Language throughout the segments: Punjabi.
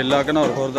ਮੇਲਾ ਘਨੌਰ ਖੁਰਦ।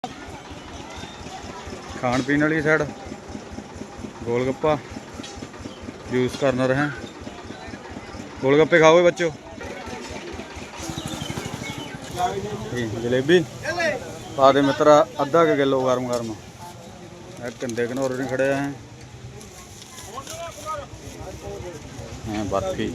ਖਾਣ ਪੀਣ ਵਾਲੀ side golgappa juice corner ਹੈ ਗੋਲ ਗੱਪੇ ਖਾਓਗੇ ਬੱਚੋ ਜਲੇਬੀ। ਪਾ ਦੇ ਮਿੱਤਰਾ, ਅੱਧਾ ਕੁ ਕਿਲੋ ਗਰਮ ਗਰਮ। ਇਹ ਕੰਦੇ ਘਨੌਰ ਨਹੀਂ ਖੜੇ ਆ। ਹਾਂ ਬਰਫੀ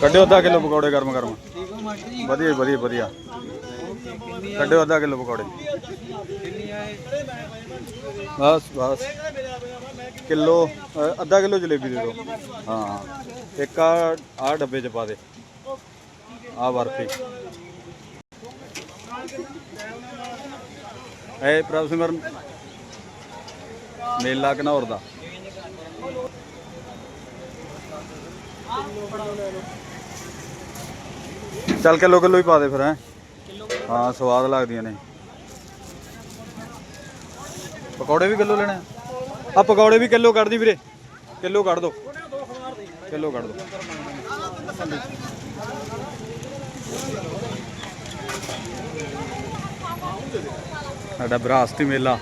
ਕੱਢਿਓ ਅੱਧਾ ਕਿਲੋ ਪਕੌੜੇ ਗਰਮ ਗਰਮ। ਵਧੀਆ ਜੀ, ਵਧੀਆ ਵਧੀਆ। ਕੱਢਿਓ ਅੱਧਾ ਕਿਲੋ ਪਕੌੜੇ। ਬਸ ਬਸ। ਕਿਲੋ ਅ, ਅੱਧਾ ਕਿਲੋ ਜਲੇਬੀ ਦੇ ਦਿਓ। ਹਾਂ ਇੱਕ ਆ ਆ ਡੱਬੇ ਚ ਪਾ ਦੇ। ਆ ਬਰਫੀ। ਇਹ ਪ੍ਰਭ ਸਿਮਰਨ। ਮੇਲਾ ਘਨੌਰ ਦਾ। ਚੱਲ ਕਿਲੋ ਕਿਲੋ ਹੀ ਪਾ ਦੇ ਫਿਰ, ਹੈ। ਹਾਂ, ਸਵਾਦ ਲੱਗਦੀਆਂ ਨੇ। ਪਕੌੜੇ ਵੀ ਕਿਲੋ ਲੈਣੇ ਆ। ਆਹ ਪਕੌੜੇ ਵੀ ਕਿਲੋ ਕੱਢ ਦੀ ਵੀਰੇ। ਕਿਲੋ ਕੱਢ ਦੋ। ਕਿਲੋ ਕੱਢ ਦੋ। ਸਾਡਾ ਵਿਰਾਸਤੀ ਮੇਲਾ।